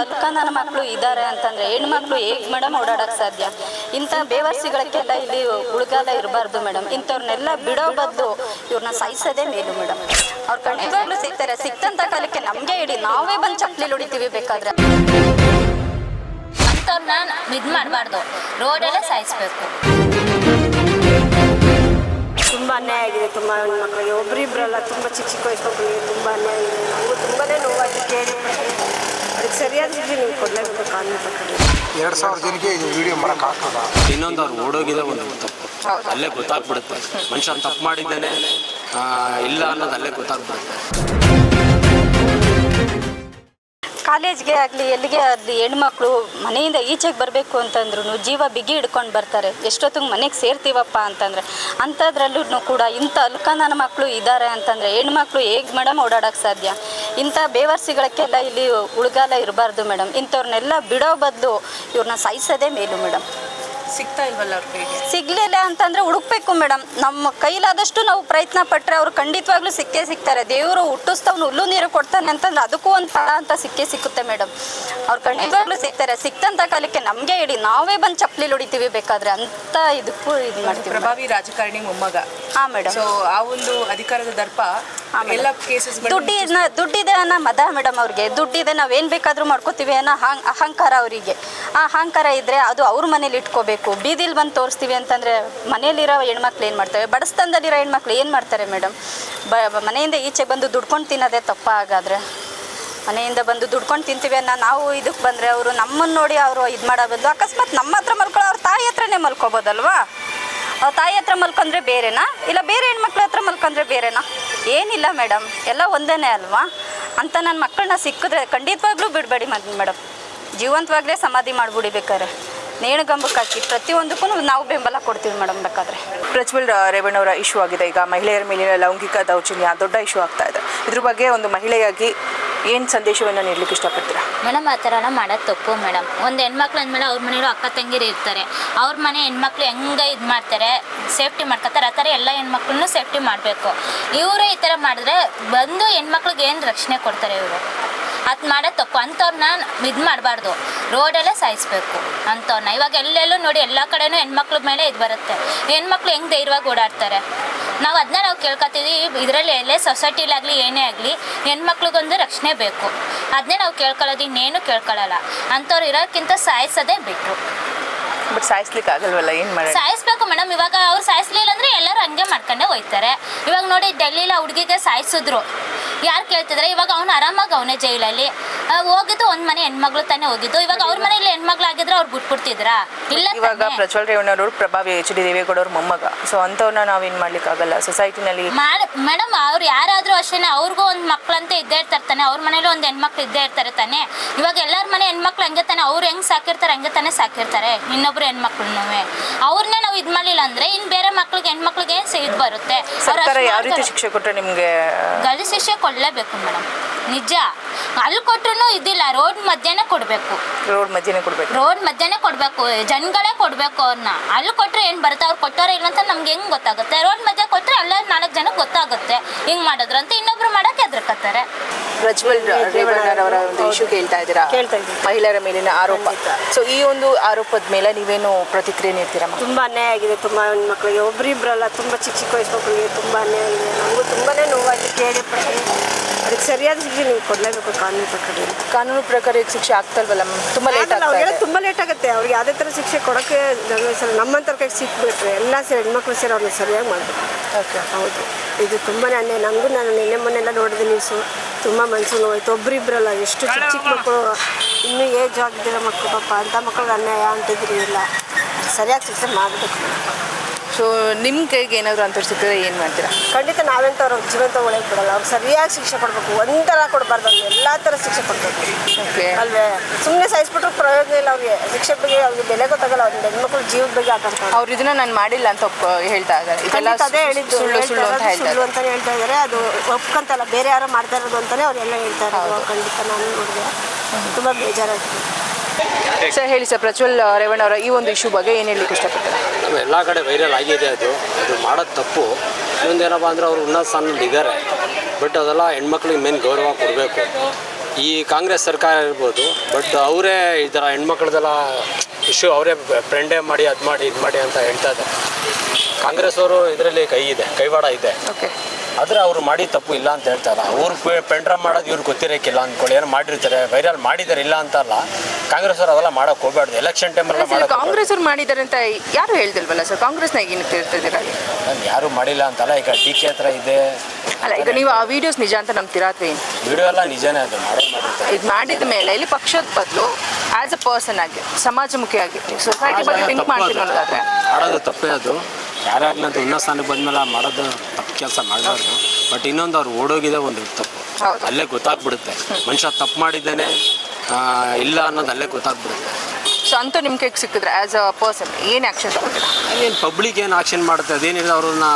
ಅಲ್ಕ ನನ್ನ ಮಕ್ಕಳು ಇದ್ದಾರೆ ಅಂತಂದ್ರೆ ಹೆಣ್ಮಕ್ಳು ಹೇಗೆ ಮೇಡಮ್ ಓಡಾಡಕ್ ಸಾಧ್ಯ? ಇಂಥ ಬೇವರ್ಸಿಗಳಕ್ಕೆಲ್ಲ ಇಲ್ಲಿ ಉಳ್ಗಾಲ ಇರಬಾರ್ದು ಮೇಡಮ್ ಇಂಥವ್ರನ್ನೆಲ್ಲ ಬಿಡೋ ಬದಲು ಇವ್ರನ್ನ ಸಾಯಿಸೋದೇ ಮೇಲು ಮೇಡಮ್ ಅವ್ರು ಖಂಡಿತವಾಗ್ಲೂ ಸಿಗ್ತಾರೆ. ಸಿಕ್ತಂತ ಕಾಲಕ್ಕೆ ನಮಗೆ ಇಡಿ. ನಾವೇ ಬಂದು ಚಪ್ಪಲಿ ಹೊಡಿತೀವಿ ಬೇಕಾದ್ರೆ. ಅಂಥವ್ರನ್ನ ಇದು ಮಾಡಬಾರ್ದು. ರೋಡಲ್ಲೇ ಸಾಯಿಸ್ಬೇಕು. ತುಂಬ ಅನ್ಯಾಯ ಆಗಿದೆ ತುಂಬ ಹೆಣ್ಮಕ್ಳಿಗೆ. ಒಬ್ರಿಬ್ರಲ್ಲ ತುಂಬ ಚಿಕ್ಕ ಚಿಕ್ಕ ವಯಸ್ಸು ತುಂಬಾ ತುಂಬ ಅನ್ಯಾಯ ಇದೆ ನಮಗೂ ತುಂಬಾ ನೋವಾಗಿ ಕೇಳಿ. ಎರಡು ಸಾವಿರ ಜನಕ್ಕೆ ಇದು ವಿಡಿಯೋ ಮಾಡೋಕ್ಕಾಗ್ತದ ಇನ್ನೊಂದು ಅವ್ರು ಓಡೋಗಿದೆ ಒಂದು ತಪ್ಪು. ಅಲ್ಲೇ ಗೊತ್ತಾಗ್ಬಿಡುತ್ತೆ. ಮನುಷ್ಯ ತಪ್ಪು ಮಾಡಿದ್ದೇನೆ ಇಲ್ಲ ಅನ್ನೋದು ಅಲ್ಲೇ ಗೊತ್ತಾಗ್ಬಿಡುತ್ತೆ. ಕಾಲೇಜ್ಗೆ ಆಗಲಿ, ಎಲ್ಲಿಗೆ ಆಗಲಿ ಹೆಣ್ಮಕ್ಳು ಮನೆಯಿಂದ ಈಚೆಗೆ ಬರಬೇಕು ಅಂತಂದ್ರೂ ಜೀವ ಬಿಗಿ ಹಿಡ್ಕೊಂಡು ಬರ್ತಾರೆ. ಎಷ್ಟೊತ್ತಿಗೆ ಮನೆಗೆ ಸೇರ್ತೀವಪ್ಪ ಅಂತಂದರೆ ಅಂಥದ್ರಲ್ಲೂ ಕೂಡ ಇಂಥ ಅಲ್ಕ ನನ್ನ ಮಕ್ಕಳು ಇದ್ದಾರೆ ಅಂತಂದರೆ ಹೆಣ್ಮಕ್ಳು ಹೇಗೆ ಮೇಡಮ್ ಓಡಾಡೋಕ್ಕೆ ಸಾಧ್ಯ? ಇಂಥ ಬೇವರ್ಸಿಗಳಕ್ಕೆಲ್ಲ ಇಲ್ಲಿ ಉಳ್ಗಾಲ ಇರಬಾರ್ದು ಮೇಡಮ್ ಇಂಥವ್ರನ್ನೆಲ್ಲ ಬಿಡೋ ಬದಲು ಇವ್ರನ್ನ ಸಾಯಿಸೋದೇ ಮೇಲು ಮೇಡಮ್ ಸಿಗ್ತಾ ಇಲ್ವಲ್ಲ ಅವ್ರ ಕೈಗೆ? ಸಿಗ್ಲಿಲ್ಲ ಅಂತಂದ್ರೆ ಹುಡುಕ್ಬೇಕು ಮೇಡಮ್. ನಮ್ಮ ಕೈಲಾದಷ್ಟು ನಾವು ಪ್ರಯತ್ನ ಪಟ್ಟರೆ ಅವ್ರು ಖಂಡಿತವಾಗ್ಲೂ ಸಿಕ್ಕೇ ಸಿಗ್ತಾರೆ. ದೇವರು ಹುಟ್ಟಿಸ್ತವ್ನು ಹುಲ್ಲು ನೀರು ಕೊಡ್ತಾನೆ ಅಂತಂದ್ರೆ ಅದಕ್ಕೂ ಒಂದು ಫಲ ಅಂತ ಸಿಕ್ಕೇ ಸಿಕ್ಕುತ್ತೆ ಮೇಡಮ್. ಅವ್ರು ಖಂಡಿತವಾಗ್ಲೂ ಸಿಗ್ತಾರೆ. ಸಿಕ್ತಂತ ಕಾಲಕ್ಕೆ ನಮಗೆ ಹೇಳಿ ನಾವೇ ಬಂದು ಚಪ್ಪಲಿ ಹೊಡಿತೀವಿ ಬೇಕಾದ್ರೆ ಅಂತ ಇದಕ್ಕೂ ಇದು ಮಾಡ್ತೀವಿ ಪ್ರಭಾವಿ ರಾಜಕಾರಣಿ ಮೊಮ್ಮಗ. ಹಾ ಮೇಡಮ್. ಸೊ ಆ ಒಂದು ಅಧಿಕಾರದ ದರ್ಪ ಎಲ್ಲ ಕೇಸಸ್ ದುಡ್ಡಿನ ದುಡ್ಡಿದೆ ಅನ್ನೋ ಮದ ಮೇಡಮ್ ಅವ್ರಿಗೆ. ದುಡ್ಡಿದೆ ನಾವೇನು ಬೇಕಾದರೂ ಮಾಡ್ಕೋತೀವಿ ಅನ್ನೋ ಅಹಂಕಾರ ಅವರಿಗೆ. ಆ ಅಹಂಕಾರ ಇದ್ದರೆ ಅದು ಅವ್ರ ಮನೇಲಿ ಇಟ್ಕೋಬೇಕು. ಬೀದಿಲಿ ಬಂದು ತೋರಿಸ್ತೀವಿ ಅಂತಂದರೆ ಮನೆಯಲ್ಲಿರೋ ಹೆಣ್ಮಕ್ಳು ಏನು ಮಾಡ್ತವೆ ಬಡಸ್ತನದಲ್ಲಿರೋ ಹೆಣ್ಮಕ್ಳು ಏನು ಮಾಡ್ತಾರೆ ಮೇಡಮ್ ಬ ಮನೆಯಿಂದ ಈಚೆ ಬಂದು ದುಡ್ಕೊಂಡು ತಿನ್ನೋದೇ ತಪ್ಪ ಹಾಗಾದರೆ? ಮನೆಯಿಂದ ಬಂದು ದುಡ್ಕೊಂಡು ತಿಂತೀವಿ ಅನ್ನೋ ನಾವು ಇದಕ್ಕೆ ಬಂದರೆ ಅವರು ನಮ್ಮನ್ನು ನೋಡಿ ಅವರು ಇದು ಮಾಡೋ ಅಕಸ್ಮಾತ್ ನಮ್ಮ ಹತ್ರ ಮಲ್ಕೊಳ್ಳೋ ಅವ್ರ ತಾಯಿ ಹತ್ರನೇ ಮಲ್ಕೋಬೋದಲ್ವಾ? ಅವ್ರ ತಾಯಿ ಹತ್ರ ಮಲ್ಕೊಂಡ್ರೆ ಬೇರೆನಾ? ಇಲ್ಲ ಬೇರೆ ಹೆಣ್ಮಕ್ಳ ಹತ್ರ ಮಲ್ಕೊಂಡ್ರೆ ಬೇರೆನಾ? ಏನಿಲ್ಲ ಮೇಡಮ್ ಎಲ್ಲ ಒಂದೇನೇ ಅಲ್ವಾ? ಅಂತ ನನ್ನ ಮಕ್ಕಳನ್ನ ಸಿಕ್ಕಿದ್ರೆ ಖಂಡಿತವಾಗ್ಲೂ ಬಿಡಬೇಡಿ ಮೇಡಮ್ ಜೀವಂತವಾಗಲೇ ಸಮಾಧಿ ಮಾಡಿಬಿಡಿ ಬೇಕಾದ್ರೆ. ನೇಣುಗಂಬಕ್ಕೆ ಹಾಕಿ ಪ್ರತಿಯೊಂದಕ್ಕೂ ನಾವು ಬೆಂಬಲ ಕೊಡ್ತೀವಿ ಮೇಡಮ್ ಬೇಕಾದ್ರೆ. ಪ್ರಜ್ವಲ್ ರೇವಣ್ಣವರ ಇಶ್ಯೂ ಆಗಿದೆ. ಈಗ ಮಹಿಳೆಯರ ಮೇಲಿನ ಲೌಂಗಿಕ ದೌರ್ಜನ್ಯ ದೊಡ್ಡ ಇಶ್ಯೂ ಆಗ್ತಾ ಇದೆ. ಇದ್ರ ಬಗ್ಗೆ ಒಂದು ಮಹಿಳೆಯಾಗಿ ಏನು ಸಂದೇಶವನ್ನು ನೀಡಲಿಕ್ಕೆ ಇಷ್ಟಪಡ್ತೀರಾ? ಮೇಡಮ್ ಆ ಥರ ಮಾಡೋದ್ ಮಾಡೋದು ತಪ್ಪು ಮೇಡಮ್. ಒಂದು ಹೆಣ್ಮಕ್ಳು ಅಂದಮೇಲೆ ಅವ್ರ ಮನೆಯವರು ಅಕ್ಕ ತಂಗಿರು ಇರ್ತಾರೆ. ಅವ್ರ ಮನೆ ಹೆಣ್ಮಕ್ಳು ಹೆಂಗೆ ಇದು ಮಾಡ್ತಾರೆ ಸೇಫ್ಟಿ ಮಾಡ್ಕೊತಾರೆ ಆ ಥರ ಎಲ್ಲ ಹೆಣ್ಮಕ್ಳನ್ನೂ ಸೇಫ್ಟಿ ಮಾಡಬೇಕು. ಇವರೇ ಈ ಥರ ಮಾಡಿದ್ರೆ ಬಂದು ಹೆಣ್ಮಕ್ಳಿಗೆ ಏನು ರಕ್ಷಣೆ ಕೊಡ್ತಾರೆ ಇವರು? ಅದು ಮಾಡೋ ತಪ್ಪು ಅಂಥವ್ರನ್ನ ಇದು ಮಾಡಬಾರ್ದು. ರೋಡಲ್ಲೇ ಸಾಯಿಸ್ಬೇಕು. ಅಂಥವ್ರನ್ನ ಇವಾಗ ಎಲ್ಲೆಲ್ಲೂ ನೋಡಿ ಎಲ್ಲ ಕಡೆನೂ ಹೆಣ್ಮಕ್ಳ ಮೇಲೆ ಇದು ಬರುತ್ತೆ. ಹೆಣ್ಮಕ್ಳು ಹೆಂಗೆ ಧೈರ್ಯವಾಗಿ ಓಡಾಡ್ತಾರೆ? ನಾವು ಅದನ್ನ ನಾವು ಕೇಳ್ಕೊತೀವಿ ಇದರಲ್ಲಿ ಎಲ್ಲೇ ಸೊಸೈಟಿಲಾಗಲಿ ಏನೇ ಆಗಲಿ ಹೆಣ್ಮಕ್ಳಿಗೊಂದು ರಕ್ಷಣೆ ಬೇಕು. ಅದನ್ನೇ ನಾವು ಕೇಳ್ಕೊಳ್ಳೋದು ಇನ್ನೇನು ಕೇಳ್ಕೊಳ್ಳಲ್ಲ. ಅಂಥವ್ರು ಇರೋಕ್ಕಿಂತ ಸಾಯಿಸೋದೇ ಬೇಕು ಬಟ್ ಸಾಯಿಸ್ಲಿಕ್ಕೆ ಆಗಲ್ವಲ್ಲ? ಏನು ಮಾಡಿ ಸಾಯಿಸ್ಬೇಕು ಮೇಡಮ್. ಇವಾಗ ಅವ್ರು ಸಾಯಿಸ್ಲಿಲ್ಲ ಅಂದರೆ ಎಲ್ಲರೂ ಹಂಗೆ ಮಾಡ್ಕೊಂಡೇ ಹೋಯ್ತಾರೆ. ಇವಾಗ ನೋಡಿ ಡೆಲ್ಲಿಲಿ ಹುಡುಗಿಗೆ ಸಾಯಿಸಿದ್ರು. ಯಾರು ಕೇಳ್ತಿದ್ರೆ? ಇವಾಗ ಅವನು ಆರಾಮಾಗಿ ಅವನೇ ಜೈಲಲ್ಲಿ. ಹೋಗಿದ್ದು ಒಂದ್ ಮನೆ ಹೆಣ್ಮಗ್ಳು ತಾನೇ ಹೋಗಿದ್ದು. ಇವಾಗ ಅವ್ರ ಮನೇಲಿ ಹೆಣ್ಮಗ್ಳಾಗಿದ್ರೆ ಅವ್ರು ಬಿಟ್ಬಿಡ್ತಿದ್ರಾ ಇಲ್ಲ ಇವಾಗ ತಾನೇ? ಪ್ರಜ್ವಲ್ ರೇವಣ್ಣವರು ಪ್ರಭಾವಿ ಎಚ್ ಡಿ ದೇವೇಗೌಡವ್ರ ಮೊಮ್ಮಗ. ಸೊ ಅಂಥವ್ರನ್ನ ನಾವೇನು ಮಾಡ್ಲಿಕ್ಕಾಗಲ್ಲ. ಸೊಸೈಟಿನಲ್ಲಿ ಮಾಡ್ ಮೇಡಮ್ ಅವ್ರು ಯಾರಾದ್ರೂ ಅಷ್ಟೇನೆ ಅವ್ರಿಗೂ ಒಂದು ಮಕ್ಳಂತ ಇದ್ದೇ ಇರ್ತಾರೆ ತಾನೆ. ಅವ್ರ ಮನೇಲಿ ಒಂದು ಹೆಣ್ಮಕ್ಳು ಇದ್ದೇ ಇರ್ತಾರೆ ತಾನೆ. ಇವಾಗ ಎಲ್ಲರ ಮನೆ ಹೆಣ್ಮಕ್ಳು ಹಂಗೆ ತಾನೆ. ಅವ್ರು ಹೆಂಗ್ ಸಾಕಿರ್ತಾರೆ ಹಂಗೆ ತಾನೆ ಸಾಕಿರ್ತಾರೆ. ಇನ್ನೊಬ್ರು ಹೆಣ್ಮಕ್ಳನ್ನೂ ಅವ್ರನ್ನೇ ನಾವು ಇದ್ ಮಾಡ್ಲಿಲ್ಲ ಅಂದ್ರೆ ಇನ್ ಬೇರೆ ಮಕ್ಳಿಗೆ ಹೆಣ್ಮಕ್ಳಿಗೆ ಏನು ಇದು ಬರುತ್ತೆ. ಅವ್ರು ಸರ್ಕಾರ ಅಷ್ಟ್ ಯಾವ ರೀತಿ ಮಾಡ್ತಾರೆ. ಶಿಕ್ಷೆ ಕೊಟ್ಟರೆ ನಿಮಗೆ ಗಲ್ಲಿ ಶಿಕ್ಷೆ ಕೊಡ್ಲೇಬೇಕು ಮೇಡಮ್. ನಿಜ. ಅಲ್ಲಿ ಕೊಟ್ರು ಇದಿಲ್ಲ. ರೋಡ್ ಮಧ್ಯನೇ ಕೊಡಬೇಕು. ರೋಡ್ ಮಧ್ಯನೇ ಕೊಡ್ಬೇಕು. ರೋಡ್ ಮಧ್ಯನೇ ಕೊಡಬೇಕು. ಜನಗಳೇ ಕೊಡಬೇಕು ಅವ್ರನ್ನ. ಅಲ್ಲಿ ಕೊಟ್ಟರೆ ಏನು ಬರುತ್ತೆ? ಅವ್ರು ಕೊಟ್ಟೋರ ಇಲ್ಲ ಅಂತ ನಮ್ಗೆ ಹೆಂಗೆ ಗೊತ್ತಾಗುತ್ತೆ? ರೋಡ್ ಮಧ್ಯೆ ಕೊಟ್ಟರೆ ಅಲ್ಲ ನಾಲ್ಕು ಜನಕ್ಕೆ ಗೊತ್ತಾಗುತ್ತೆ. ಹಿಂಗೆ ಮಾಡಿದ್ರು ಅಂತ ಇನ್ನೊಬ್ರು ಮಾಡೋಕೆ ಹೆದರ್ಕತ್ತಾರೆ. ಪ್ರಜ್ವಲ್ ರೇವಣ್ಣರವರ ಒಂದು ಇಶ್ಯೂ ಕೇಳ್ತಾ ಇದ್ದೀರಾ? ಕೇಳ್ತಾ ಇದ್ದೀನಿ. ಮಹಿಳೆಯರ ಮೇಲಿನ ಆರೋಪ. ಸೊ ಈ ಒಂದು ಆರೋಪದ ಮೇಲೆ ನೀವೇನು ಪ್ರತಿಕ್ರಿಯೆ ನೀಡ್ತೀರಾ ತುಂಬಾ ಅನ್ಯಾಯ ಆಗಿದೆ. ತುಂಬ ಹೆಣ್ಮಕ್ಳಿಗೆ ಒಬ್ಬರಿಬ್ಬರಲ್ಲ ತುಂಬ ಚಿಕ್ಕ ಚಿಕ್ಕ ವಯಸ್ಸು ಮಕ್ಕಳಿಗೆ ತುಂಬ ಅನ್ಯಾಯ ಆಗಿದೆ. ನಮಗೂ ತುಂಬಾ ನೋವಾಗಿ ಕೇಳಿ ಅದಕ್ಕೆ ಸರಿಯಾದ ಶಿಕ್ಷೆ ನೀವು ಕೊಡಲೇಬೇಕು ಕಾನೂನು ಪ್ರಕಾರ? ಕಾನೂನು ಪ್ರಕಾರ ಈಗ ಶಿಕ್ಷೆ ಆಗ್ತಲ್ವಲ್ಲ ತುಂಬ ಲೇಟ್ ಆಗಲ್ಲ, ಆಗ್ತಾ ಅವ್ರಿಗೆಲ್ಲ ಇದೆ. ತುಂಬ ಲೇಟ್ ಆಗುತ್ತೆ. ಅವ್ರಿಗೆ ಯಾವುದೇ ಥರ ಶಿಕ್ಷೆ ಕೊಡೋಕ್ಕೆ ಸಲ ನಮ್ಮಂಥವ್ರ ಕೈಗೆ ಸಿಕ್ಬಿಟ್ರೆ ಎಲ್ಲ ಸೇರಿ ಹೆಣ್ಮಕ್ಳು ಸೇರಿ ಅವ್ರನ್ನ ಸರಿಯಾಗಿ ಮಾಡಬೇಕು. ಓಕೆ. ಹೌದು. ಇದು ತುಂಬಾ ಅನ್ಯಾಯ. ನನಗೂ ನಾನು ನಿನ್ನೆ ಮೊನ್ನೆಲ್ಲ ನೋಡಿದೆ ನ್ಯೂಸು ತುಂಬ ಮನಸ್ಸು ನೋವಾಯ್ತು ಒಬ್ಬರಿಬ್ಬರಲ್ಲ ಎಷ್ಟು ಚಿಕ್ಕ ಚಿಕ್ಕ ಮಕ್ಕಳು. ಇನ್ನೂ ಏಜ್ ಆಗಿದ್ದೀರ ಮಕ್ಕಳು ಪಾಪ ಅಂಥ ಮಕ್ಕಳಿಗೆ ಅನ್ಯಾಯ ಅಂತಿದ್ರು ಇಲ್ಲ ಸರಿಯಾಗಿ ಶಿಕ್ಷೆ ಮಾಡಬೇಕು. ಸೊ ನಿಮ್ಮ ಕೈಗೆ ಏನಾದರೂ ಅಂತ ಸಿಕ್ಕಿದ್ರೆ ಏನು ಮಾಡ್ತೀರಾ? ಖಂಡಿತ ನಾವೆಂಥವ್ರು ಜೀವಂತ ಒಳಗೆ ಬಿಡಲ್ಲ. ಅವ್ರು ಸರಿಯಾಗಿ ಶಿಕ್ಷೆ ಕೊಡಬೇಕು. ಒಂಥರ ಕೊಡಬಾರ್ದು ಅವ್ರಿಗೆ. ಎಲ್ಲ ಥರ ಶಿಕ್ಷೆ ಕೊಡಬೇಕು. ಓಕೆ ಅಲ್ವೇ? ಸುಮ್ಮನೆ ಸಾಯಿಸ್ಬಿಟ್ರು ಪ್ರಯೋಜನ ಇಲ್ಲ ಅವ್ರಿಗೆ. ಶಿಕ್ಷೆ ಬಗ್ಗೆ ಅವ್ರಿಗೆ ಬೆಲೆ ಗೊತ್ತಾಗಲ್ಲ. ಅವ್ರ ಹೆಣ್ಮಕ್ಳು ಜೀವದ ಬಗ್ಗೆ ಆಟ ಅವ್ರು ಇದನ್ನ ನಾನು ಮಾಡಿಲ್ಲ ಅಂತ ಒಪ್ಪ ಹೇಳ್ತಾ ಇದ್ದಾರೆ. ಇದೆಲ್ಲ ಅದೇ ಹೇಳಿದ್ದು. ಸುಳ್ಳು ಸುಳ್ಳು ಅಂತ ಹೇಳ್ತಾ ಸುಳ್ಳು ಇದ್ದಾರೆ. ಅಂತಾನೆ ಹೇಳ್ತಾ ಇದ್ದಾರೆ. ಅದು ಒಪ್ಕೊಂತಲ್ಲ. ಬೇರೆ ಯಾರೋ ಮಾಡ್ತಾ ಇರೋದು ಅಂತಾನೆ ಅವರೆಲ್ಲ ಹೇಳ್ತಾ ಇರೋದು. ಖಂಡಿತ ನಾನು ನೋಡಿದೆ. ತುಂಬ ಬೇಜಾರಾಗ್ತದೆ. ಸರ್ ಹೇಳಿ ಸರ್ ಪ್ರಜ್ವಲ್ ರೇವಣ್ಣ ಅವರ ಈ ಒಂದು ಇಶ್ಯೂ ಬಗ್ಗೆ ಏನು ಹೇಳಲಿಕ್ಕೆ ಇಷ್ಟಪಡ್ತಾರೆ? ಎಲ್ಲ ಕಡೆ ವೈರಲ್ ಆಗಿದೆ ಅದು. ಅದು ಮಾಡೋದು ತಪ್ಪು. ಇನ್ನೊಂದೇನಪ್ಪ ಅಂದರೆ ಅವರು ಉನ್ನತ ಸ್ಥಾನದಲ್ಲಿ ಇದ್ದಾರೆ ಬಟ್ ಅದೆಲ್ಲ ಹೆಣ್ಮಕ್ಳಿಗೆ ಮೇನ್ ಗೌರವ ಕೊಡಬೇಕು. ಈ ಕಾಂಗ್ರೆಸ್ ಸರ್ಕಾರ ಇರ್ಬೋದು ಬಟ್ ಅವರೇ ಈ ಥರ ಹೆಣ್ಮಕ್ಳದೆಲ್ಲ ಇಶ್ಯೂ ಅವರೇ ಫ್ರೆಂಡೇ ಮಾಡಿ ಅದು ಮಾಡಿ ಇದು ಮಾಡಿ ಅಂತ ಹೇಳ್ತಾ ಇದ್ದಾರೆ. ಕಾಂಗ್ರೆಸ್ ಅವರು ಇದರಲ್ಲಿ ಕೈ ಇದೆ, ಕೈವಾಡ ಇದೆ. ಆದರೆ ಅವ್ರು ಮಾಡಿದ ತಪ್ಪು ಇಲ್ಲ ಅಂತ ಹೇಳ್ತಾರೆ. ಅವ್ರು ಪೆಂಡ್ರಮ್ ಮಾಡೋದು ಇವ್ರಿಗೆ ಗೊತ್ತಿರೋಕ್ಕಿಲ್ಲ ಅಂದ್ಕೊಳ್ಳಿ ಏನೋ ಮಾಡಿರ್ತಾರೆ. ವೈರಲ್ ಮಾಡಿದ್ದಾರೆ ಇಲ್ಲ ಅಂತ ಅಲ್ಲ. ಕಾಂಗ್ರೆಸ್ ಅವರು ಅವೆಲ್ಲ ಮಾಡೋಕೆ ಹೋಗ್ಬಾರ್ದು. ಎಲೆಕ್ಷನ್ ಟೈಮಲ್ಲಿ ಅಲ್ಲಿ ಮಾಡೋಕೆ ಕಾಂಗ್ರೆಸ್ ಅವ್ರು ಮಾಡಿದ್ದಾರೆ ಅಂತ ಯಾರು ಹೇಳ್ದಿಲ್ವಲ್ಲ ಸರ್? ಕಾಂಗ್ರೆಸ್ನಾಗ ಏನಕ್ಕೆ ನಾನು ಯಾರು ಮಾಡಿಲ್ಲ ಅಂತಲ್ಲ. ಈಗ ಡಿ ಕೆ ಹತ್ರ ಇದೆ. ಅಲ್ಲ ಈಗ ನೀವು ಆ ವಿಡಿಯೋಸ್ ನಿಜ ಅಂತ ನಂಬ್ತೀರಾ ಅಥವಾ ಏನು? ವಿಡಿಯೋ ಎಲ್ಲ ನಿಜನೇ ಅದು. ಮಾಡೇ ಮಾಡಿರ್ತಾರೆ. ಇದು ಮಾಡಿದ ಮೇಲೆ ಇಲ್ಲಿ ಪಕ್ಷದ ಬದಲು ಆ್ಯಸ್ ಅ ಪರ್ಸನ್ ಆಗಿ ಸಮಾಜಮುಖಿಯಾಗಿ ಸೊಸೈಟಿ ಬಗ್ಗೆ ಥಿಂಕ್ ಮಾಡ್ತೀನಿ ಅನ್ನೋದಾದ್ರೆ ಮಾಡೋದು ತಪ್ಪೇ ಅದು. ಯಾರಾಗ್ಲಿ ಅಂತ ಉನ್ನತ ಸ್ಥಾನಕ್ಕೆ ಬಂದ್ಮೇಲೆ ಮಾಡೋದು ಕೆಲಸ ಮಾಡಬಾರ್ದು. ಬಟ್ ಇನ್ನೊಂದು ಅವ್ರು ಓಡೋಗಿದೆ ಒಂದು ತಪ್ಪು. ಹೌದು. ಅಲ್ಲೇ ಗೊತ್ತಾಗ್ಬಿಡುತ್ತೆ. ಮನುಷ್ಯ ತಪ್ಪು ಮಾಡಿದ್ದೇನೆ ಆ, ಇಲ್ಲ ಅನ್ನೋದು ಅಲ್ಲೇ ಗೊತ್ತಾಗ್ಬಿಡುತ್ತೆ. ಸೊ ಅಂತೂ ನಿಮ್ಮ ಕೈಗೆ ಸಿಕ್ಕಿದ್ರೆ ಆ್ಯಸ್ ಅ ಪರ್ಸನ್ ಏನು ಆ್ಯಕ್ಷನ್ ಏನು ಪಬ್ಲಿಕ್ ಏನು ಆಕ್ಷನ್ ಮಾಡುತ್ತೆ? ಅದೇನಿದೆ ಅವ್ರನ್ನ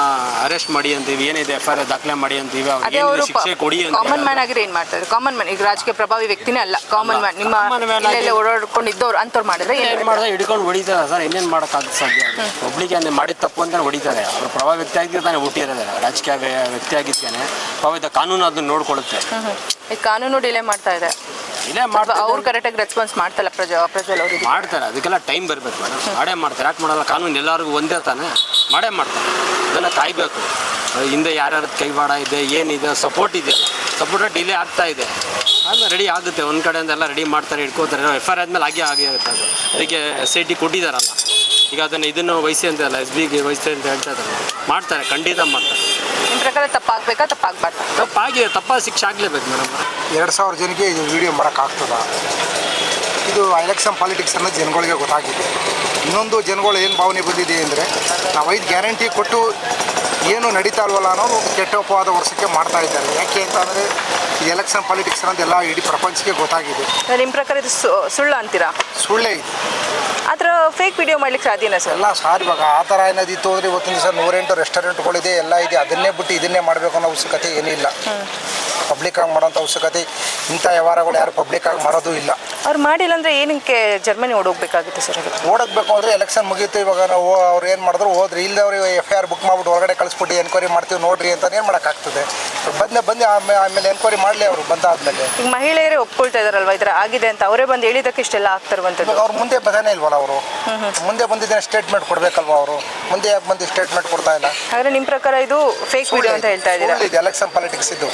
ಅರೆಸ್ಟ್ ಮಾಡಿ ಅಂತೀವಿ ಏನಿದೆ ಎಫ್ ಐ ಆರ್ ದಾಖಲೆ ಮಾಡಿ ಅಂತೀವಿ ಅದೇ ಅವ್ರಿಗೆ ಅವರು ಶಿಕ್ಷೆ ಕೊಡಿ ಅಂತ ಕಾಮನ್ ಮ್ಯಾನ್ ಆಗಿರೋ ಏನು ಮಾಡ್ತಾರೆ? ಕಾಮನ್ ಮ್ಯಾನ್ ಈಗ ರಾಜಕೀಯ ಪ್ರಭಾವಿ ವ್ಯಕ್ತಿನೇ ಅಲ್ಲ. ಕಾಮನ್ ಮ್ಯಾನ್ ನಿಮ್ಮ Common man ಆಗಿ- ಇಲ್ಲೆಲ್ಲ ಓಡಾಡ್ಕೊಂಡು ಇದ್ದವ್ರು ಅಂಥವ್ರು ಮಾಡಿದ್ರೆ ಏನು ಏನು ಮಾಡಿದ್ರೆ ಹಿಡ್ಕೊಂಡು ಹೊಡಿತಾರೆ ಸರ್ ಇನ್ನೇನು ಮಾಡೋಕ್ಕಾಗುತ್ತೆ ಸಾಧ್ಯ ಪಬ್ಲಿಕ್ ಅಂದ್ರೆ ಮಾಡಿದ ತಪ್ಪು ಅಂತಾನೆ ಹೊಡಿತಾರೆ. ಅವ್ರು ಪ್ರಭಾವ ವ್ಯಕ್ತಿ ಆಗಿದ್ರೆ ತಾನೇ ಹುಟ್ಟಿರೋದು ರಾಜಕೀಯ ವ್ಯ- ವ್ಯಕ್ತಿ ಆಗಿದ್ದೇನೆ ಪ್ರಭಾವಿತ ಕಾನೂನು ಅದನ್ನ ನೋಡ್ಕೊಳ್ಳುತ್ತೆ. ಈ ಕಾನೂನು ಡಿಲೇ ಮಾಡ್ತಾ ಇದೆ. ಇಲ್ಲೇ ಮಾಡ್ತಾರೆ ಅವ್ರು ಕರೆಕ್ಟಾಗಿ ರೆಸ್ಪಾನ್ಸ್ ಮಾಡ್ತಲ್ಲ ಪ್ರಜಾ ಪ್ರಜ್ವಲ್ ಅವರು ಮಾಡ್ತಾರೆ, ಅದಕ್ಕೆಲ್ಲ ಟೈಮ್ ಬರಬೇಕು ಮೇಡಮ್ ಮಾಡೇ ಮಾಡ್ತಾರೆ. ಯಾಕೆ ಮಾಡಲ್ಲ? ಕಾನೂನು ಎಲ್ಲರಿಗೂ ಒಂದೇ ತಾನೆ? ಮಾಡೇ ಮಾಡ್ತಾರೆ. ಅದನ್ನು ಕಾಯಬೇಕು. ಹಿಂದೆ ಯಾರ್ಯಾರದ್ದು ಕೈವಾಡ ಇದೆ, ಏನಿದೆ ಸಪೋರ್ಟ್ ಇದೆಯಲ್ಲ ಸಪೋರ್ಟ್ ಡಿಲೇ ಆಗ್ತಾ ಇದೆ. ಆಮೇಲೆ ರೆಡಿ ಆಗುತ್ತೆ. ಒಂದು ಕಡೆಯಿಂದ ಎಲ್ಲ ರೆಡಿ ಮಾಡ್ತಾರೆ ಇಟ್ಕೋತಾರೆ ಎಫ್ ಐ ಆರ್ ಆದಮೇಲೆ ಹಾಗೆ ಆಗೇ ಆಗುತ್ತೆ ಅದು. ಅದಕ್ಕೆ ಎಸ್ ಐ ಟಿ ಕೊಟ್ಟಿದ್ದಾರಲ್ಲ ಈಗ ಅದನ್ನು ಇದನ್ನು ವಹಿಸಿ ಅಂತ ಅಲ್ಲ ಎಸ್ ಬಿಗೆ ವಹಿಸಿ ಅಂತ ಹೇಳ್ತಾ ಇದ್ದಾರೆ ಮಾಡ್ತಾರೆ, ಖಂಡಿತ ಮಾಡ್ತಾರೆ. ಪ್ರಕಾರ ತಪ್ಪಾಗಬೇಕಾ ತಪ್ಪಾಗಬಾರ್ದು. ತಪ್ಪಾಗಿದೆ ತಪ್ಪಾಗಿ ಶಿಕ್ಷೆ ಆಗಲೇಬೇಕು ಮೇಡಮ್. ಎರಡು ಸಾವಿರ ಜನಕ್ಕೆ ಇದು ವಿಡಿಯೋ ಮಾಡೋಕ್ಕಾಗ್ತದ ಇದು ಎಲೆಕ್ಷನ್ ಪಾಲಿಟಿಕ್ಸ್ ಅನ್ನೋದು ಜನಗಳಿಗೆ ಗೊತ್ತಾಗಿದೆ. ಇನ್ನೊಂದು ಜನಗಳು ಏನು ಭಾವನೆ ಬಂದಿದೆ ಅಂದರೆ ನಾವು ಐದು ಗ್ಯಾರಂಟಿ ಕೊಟ್ಟು ಏನು ನಡೀತಾ ಇಲ್ವಲ್ಲ ಅನ್ನೋದು ಒಂದು ಕೆಟ್ಟ ಅಪವಾದ ವರ್ಷಕ್ಕೆ ಮಾಡ್ತಾ ಇದ್ದಾರೆ. ಯಾಕೆ ಅಂತಂದರೆ ಈ ಎಲೆಕ್ಷನ್ ಪಾಲಿಟಿಕ್ಸ್ ಅನ್ನೋದು ಎಲ್ಲ ಇಡೀ ಪ್ರಪಂಚಕ್ಕೆ ಗೊತ್ತಾಗಿದೆ. ನಿಮ್ಮ ಪ್ರಕಾರ ಇದು ಸುಳ್ಳು ಅಂತೀರಾ? ಸುಳ್ಳೇ ಇದೆ. ಆ ಥರ ಫೇಕ್ ವಿಡಿಯೋ ಮಾಡ್ಲಿಕ್ಕೆ ಸಾಧ್ಯನಾ ಸರ್? ಎಲ್ಲ ಸಾರಿ ಇವಾಗ ಆ ಥರ ಏನಾದಿತ್ತು ಅಂದರೆ ಇವತ್ತಿನ ದಿವಸ ನೂರೆಂಟು ರೆಸ್ಟೋರೆಂಟ್ಗಳಿದೆ ಎಲ್ಲ ಇದೆ. ಅದನ್ನೇ ಬಿಟ್ಟು ಇದನ್ನೇ ಮಾಡಬೇಕು ಅನ್ನೋ ಅವಶ್ಯಕತೆ ಏನಿಲ್ಲ. ಪಬ್ಲಿಕ್ಕಾಗಿ ಮಾಡೋಂಥ ಅವಶ್ಯಕತೆ ಇಂಥ ವ್ಯವಹಾರಗಳು ಯಾರು ಪಬ್ಲಿಕ್ ಆಗಿ ಮಾಡೋದು ಇಲ್ಲ. ಅವ್ರು ಮಾಡಿಲ್ಲ ಅಂದರೆ ಏನಕ್ಕೆ ಜರ್ಮನಿ ಓಡೋಗ್ಬೇಕಾಗಿತ್ತು ಸರ್ ಓಡೋಗ್ಬೇಕು ಅಂದರೆ ಎಲೆಕ್ಷನ್ ಮುಗಿಯುತ್ತೆ ಇವಾಗ ನಾವು ಅವ್ರು ಏನು ಮಾಡಿದ್ರು ಹೋದ್ರಿ ಇಲ್ಲದವ್ರು ಎಫ್ ಐ ಆರ್ ಬುಕ್ ಮಾಡ್ಬಿಟ್ಟು ಹೊರಗಡೆ ಕಳಿಸ್ಬಿಟ್ಟು ಎನ್ಕ್ವೈರಿ ಮಾಡ್ತೀವಿ ನೋಡ್ರಿ ಅಂತ ಏನು ಮಾಡೋಕ್ಕಾಗ್ತದೆ? ಬಂದೇ ಬಂದು ಆಮೇಲೆ ಆಮೇಲೆ ಎನ್ಕ್ವೈರಿ ಮಾಡಲಿ ಅವರು ಬಂದಾದ್ಮೇಲೆ. ಈಗ ಮಹಿಳೆಯರೇ ಒಪ್ಕೊಳ್ತಾ ಇದಾರಲ್ವಾ? ಈ ಥರ ಆಗಿದೆ ಅಂತ ಅವರೇ ಬಂದು ಹೇಳಿದಕ್ಕೆ ಇಷ್ಟೆಲ್ಲ ಆಗ್ತಿರುವಂಥದ್ದು. ಇವಾಗ ಅವ್ರು ಮುಂದೆ ಬದಾನೇ ಇಲ್ವಲ್ಲ ಅವರು? ಮುಂದೆ ಬಂದಿದ್ದೇನೆ ಸ್ಟೇಟ್ಮೆಂಟ್ ಕೊಡಬೇಕಲ್ವ ಅವರು? ಮುಂದೆ ಯಾಕೆ ಬಂದು ಸ್ಟೇಟ್ಮೆಂಟ್ ಕೊಡ್ತಾ ಇಲ್ಲ? ಹಾಗಾದ್ರೆ ನಿಮ್ಮ ಪ್ರಕಾರ ಇದು ಫೇಕ್ ವಿಡಿಯೋ ಅಂತ ಹೇಳ್ತಾ ಇದ್ದೀರಾ? ಇದು ಎಲೆಕ್ಷನ್ ಪಾಲಿಟಿಕ್ಸ್ ಇದು.